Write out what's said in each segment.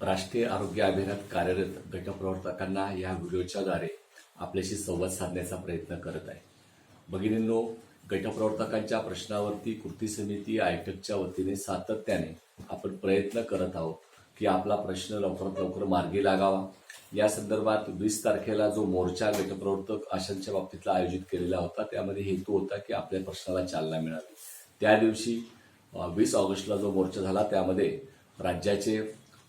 राष्ट्रीय आरोग्य अभियानात कार्यरत गटप्रवर्तकांना या व्हिडिओच्याद्वारे आपल्याशी संवाद साधण्याचा प्रयत्न करत आहे. भगिनींनो गटप्रवर्तकांच्या प्रश्नावरती कृती समिती आयटकच्या वतीने सातत्याने आपण प्रयत्न करत आहोत की आपला प्रश्न लवकरात लवकर मार्गी लागावा. या संदर्भात वीस तारखेला जो मोर्चा गटप्रवर्तक आशांच्या बाबतीतला आयोजित केलेला होता त्यामध्ये हेतू होता की आपल्या प्रश्नाला चालना मिळावी. त्या दिवशी वीस ऑगस्टला जो मोर्चा झाला त्यामध्ये राज्याचे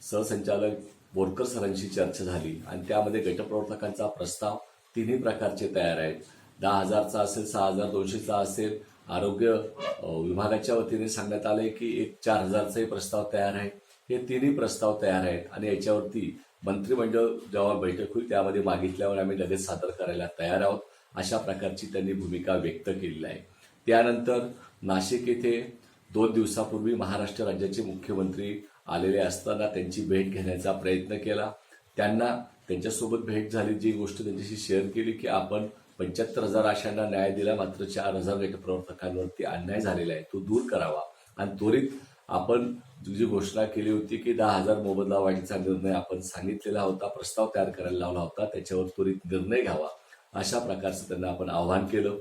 सहसंचालक बोरकर सरांशी चर्चा झाली आणि त्यामध्ये गटप्रवर्तकांचा प्रस्ताव तिन्ही प्रकारचे तयार आहेत. दहा हजारचा असेल सहा हजार दोनशेचा असेल. आरोग्य विभागाच्या वतीने सांगण्यात आले की एक चार हजारचाही प्रस्ताव तयार आहे. हे तिन्ही प्रस्ताव तयार आहेत आणि याच्यावरती मंत्रिमंडळ जेव्हा बैठक होईल त्यामध्ये मागितल्यावर आम्ही लगेच सादर करायला तयार आहोत अशा प्रकारची त्यांनी भूमिका व्यक्त केलेली आहे. त्यानंतर नाशिक येथे दोन दिवसापूर्वी महाराष्ट्र राज्याचे मुख्यमंत्री आलेले असताना त्यांची भेट घेण्याचा प्रयत्न केला. त्यांना त्यांच्यासोबत भेट झाली जी गोष्ट त्यांच्याशी शेअर केली की आपण पंच्याहत्तर हजार आशांना न्याय दिला मात्र चार हजार गटप्रवर्तकांवरती अन्याय झालेला आहे तो दूर करावा. आणि त्वरित आपण जी घोषणा केली होती की दहा हजार मोबदला वाढीचा निर्णय आपण सांगितलेला होता प्रस्ताव तयार करायला लावला होता त्याच्यावर त्वरित निर्णय घ्यावा. अशा प्रकारचं त्यांना आपण आवाहन केलं.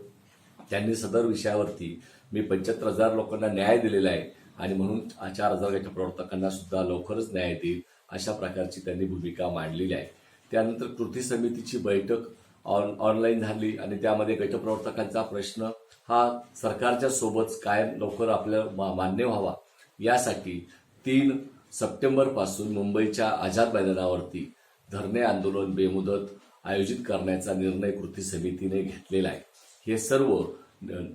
त्यांनी सदर विषयावरती मी पंच्याहत्तर हजार लोकांना न्याय दिलेला आहे आणि म्हणून चार हजार गट प्रवर्तकांना सुद्धा लवकरच न्याय देईल अशा प्रकारची त्यांनी भूमिका मांडलेली आहे. त्यानंतर कृती समितीची बैठक ऑन ऑनलाईन झाली आणि त्यामध्ये गटप्रवर्तकांचा प्रश्न हा सरकारच्या सोबत कायम लवकर आपल्या मा- मान्य व्हावा. यासाठी तीन सप्टेंबरपासून मुंबईच्या आझाद मैदानावरती धरणे आंदोलन बेमुदत आयोजित करण्याचा निर्णय कृती समितीने घेतलेला आहे. हे सर्व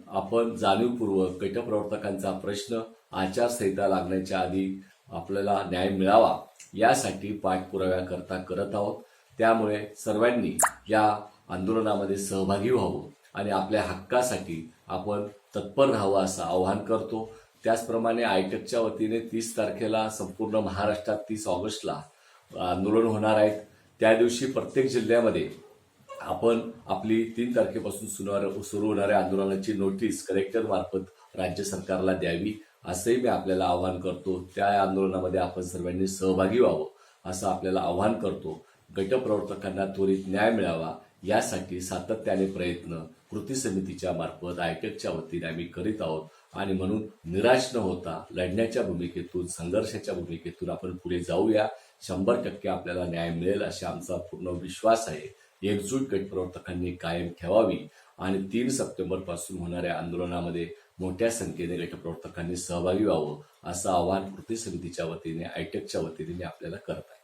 आपण जाणीवपूर्वक कटप्रवर्तकांचा प्रश्न आचारसंहिता लागण्याच्या आधी आपल्याला न्याय मिळावा यासाठी पाठपुराव्याकरता करत आहोत. त्यामुळे सर्वांनी या आंदोलनामध्ये सहभागी व्हावं आणि आपल्या हक्कासाठी आपण तत्पर राहावं असं आवाहन करतो. त्याचप्रमाणे आयटकच्या वतीने तीस तारखेला संपूर्ण महाराष्ट्रात तीस ऑगस्टला आंदोलन होणार आहेत. त्या दिवशी प्रत्येक जिल्ह्यामध्ये आपण आपली तीन तारखेपासून सुरू सुरू होणाऱ्या आंदोलनाची नोटीस कलेक्टर मार्फत राज्य सरकारला द्यावी असंही मी आपल्याला आवाहन करतो. त्या आंदोलनामध्ये आपण सर्वांनी सहभागी व्हावं असं आपल्याला आवाहन करतो. गटप्रवर्तकांना त्वरित न्याय मिळावा यासाठी सातत्याने प्रयत्न कृती समितीच्या मार्फत आयटेकच्या वतीने आम्ही करीत आहोत. आणि म्हणून निराश न होता लढण्याच्या भूमिकेतून संघर्षाच्या भूमिकेतून आपण पुढे जाऊया. शंभर टक्के आपल्याला न्याय मिळेल असा आमचा पूर्ण विश्वास आहे. एकजूट गटप्रवर्तकांनी कायम ठेवावी आणि तीन सप्टेंबरपासून होणाऱ्या आंदोलनामध्ये मोठ्या संख्येने गटप्रवर्तकांनी सहभागी व्हावं असं आवाहन कृती समितीच्या वतीने आयटेकच्या वतीने आपल्याला करत आहे.